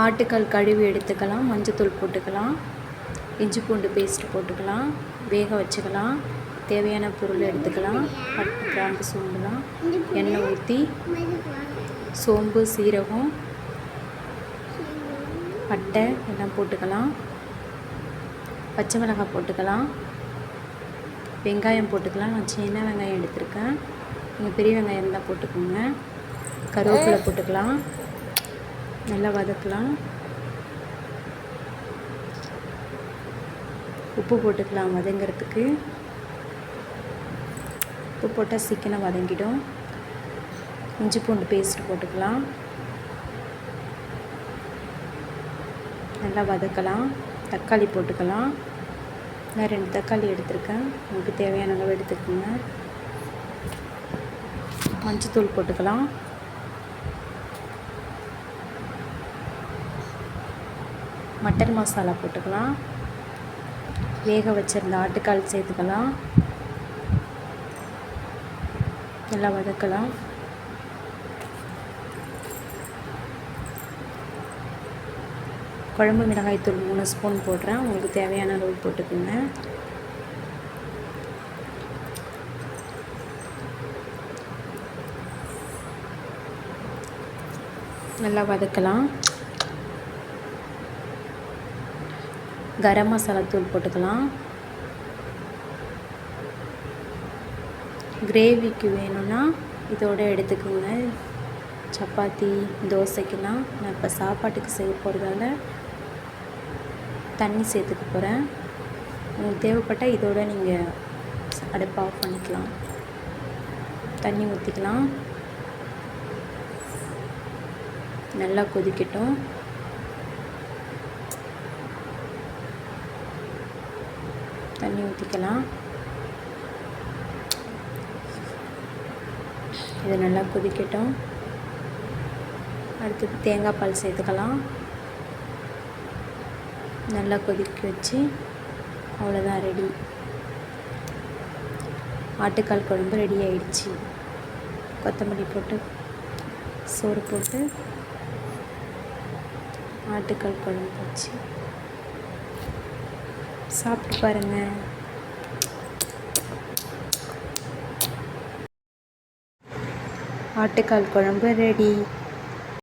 ஆட்டுக்கால் கழுவி எடுத்துக்கலாம் மஞ்சத்தூள் போட்டுக்கலாம் இஞ்சி பூண்டு பேஸ்ட் போட்டுக்கலாம் வேக வச்சுக்கலாம் தேவையான பொருள் எடுத்துக்கலாம் பட்டு கிராம்பு சோம்புலாம் எண்ணெய் ஊற்றி சோம்பு சீரகம் பட்டை எல்லாம் போட்டுக்கலாம் பச்சை மிளகாய் போட்டுக்கலாம் வெங்காயம் போட்டுக்கலாம். நான் சின்ன வெங்காயம் எடுத்திருக்கேன். நீங்கள் பெரிய வெங்காயம் இருந்தால் போட்டுக்கோங்க. கருவேப்பிலை போட்டுக்கலாம். நல்லா வதக்கலாம். உப்பு போட்டுக்கலாம் வதங்கிறதுக்கு. உப்பு போட்டால் சீக்கிரம் வதங்கிடும். இஞ்சி பூண்டு பேஸ்ட் போட்டுக்கலாம். நல்லா வதக்கலாம். தக்காளி போட்டுக்கலாம். நான் ரெண்டு தக்காளி எடுத்திருக்கேன். உங்களுக்கு தேவையான அளவு எடுத்துக்கோங்க. மஞ்சத்தூள் போட்டுக்கலாம். மட்டன் மசாலா போட்டுக்கலாம். வேக வச்சிருந்த ஆட்டுக்கால் சேர்த்துக்கலாம். நல்லா வதக்கலாம். குழம்பு மிளகாய்த்தூள் மூணு ஸ்பூன் போடுறேன். உங்களுக்கு தேவையான அளவு போட்டுக்கோங்க. நல்லா வதக்கலாம். கரம் மசாலா தூள் போட்டுக்கலாம். கிரேவிக்கு வேணும்னா இதோட எடுத்துக்கோங்க. சப்பாத்தி தோசைக்கெல்லாம் நான் இப்போ சாப்பாட்டுக்கு செய்ய போகிறதால தண்ணி சேர்த்துக்க போகிறேன் உங்களுக்கு தேவைப்பட்டால் இதோட நீங்கள் அடுப்பு ஆஃப் பண்ணிக்கலாம். தண்ணி ஊற்றிக்கலாம் நல்லா கொதிக்கட்டும். தண்ணி ஊற்றிக்கலாம் இது நல்லா கொதிக்கட்டும். அடுத்தது தேங்காய் பால் சேர்த்துக்கலாம். நல்லா கொதிக்க வச்சு அவ்வளோதான் ரெடி ஆட்டுக்கால் குழம்பு ரெடி ஆயிடுச்சு. கொத்தமல்லி போட்டு சோறு போட்டு ஆட்டுக்கால் குழம்பு வச்சு சாப்பிட்டு பாருங்கள் ஆட்டுக்கால் குழம்பு ரெடி